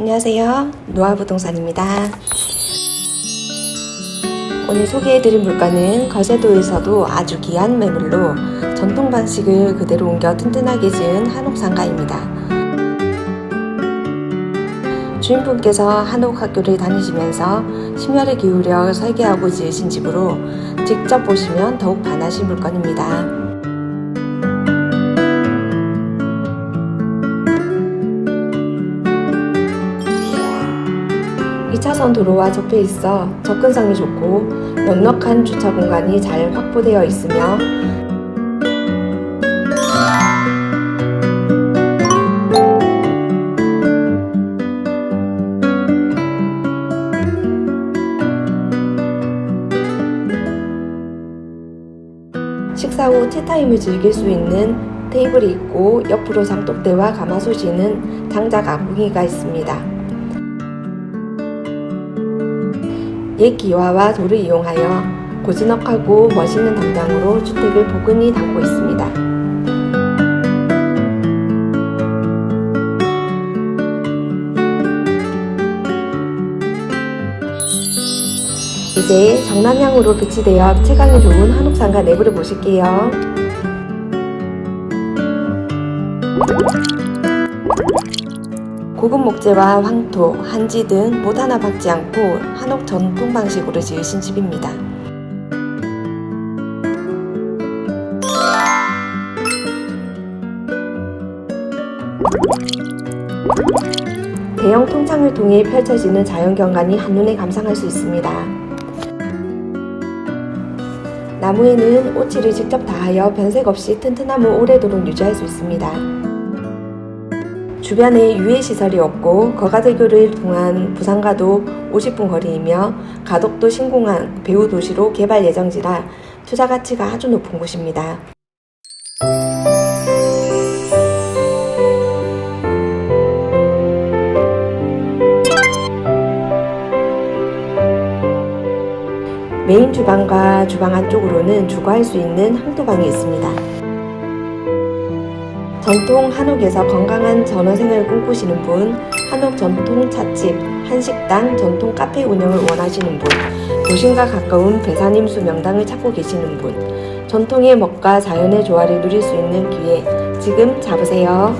안녕하세요. 노아부동산입니다. 오늘 소개해드릴 물건은 거제도에서도 아주 귀한 매물로 전통 방식을 그대로 옮겨 튼튼하게 지은 한옥상가입니다. 주인분께서 한옥학교를 다니시면서 심혈을 기울여 설계하고 지으신 집으로 직접 보시면 더욱 반하실 물건입니다. 2차선 도로와 접해 있어 접근성이 좋고 넉넉한 주차 공간이 잘 확보되어 있으며 식사 후 티타임을 즐길 수 있는 테이블이 있고 옆으로 장독대와 가마솥이는 장작 아궁이가 있습니다. 옛 기와와 돌을 이용하여 고즈넉하고 멋있는 담장으로 주택을 포근히 담고 있습니다. 이제 정남향으로 배치되어 채광이 좋은 한옥상가 내부를 보실게요. 고급 목재와 황토, 한지 등 못 하나 박지 않고 한옥 전통 방식으로 지으신 집입니다. 대형 통창을 통해 펼쳐지는 자연 경관이 한눈에 감상할 수 있습니다. 나무에는 오치를 직접 다하여 변색 없이 튼튼함을 오래도록 유지할 수 있습니다. 주변에 유해시설이 없고 거가대교를 통한 부산과도 50분 거리이며 가덕도 신공항 배후 도시로 개발 예정지라 투자 가치가 아주 높은 곳입니다. 메인 주방과 주방 안쪽으로는 주거할 수 있는 항토방이 있습니다. 전통 한옥에서 건강한 전원 생활을 꿈꾸시는 분, 한옥 전통 찻집, 한식당, 전통 카페 운영을 원하시는 분, 도심과 가까운 배산임수 명당을 찾고 계시는 분, 전통의 먹과 자연의 조화를 누릴 수 있는 기회, 지금 잡으세요.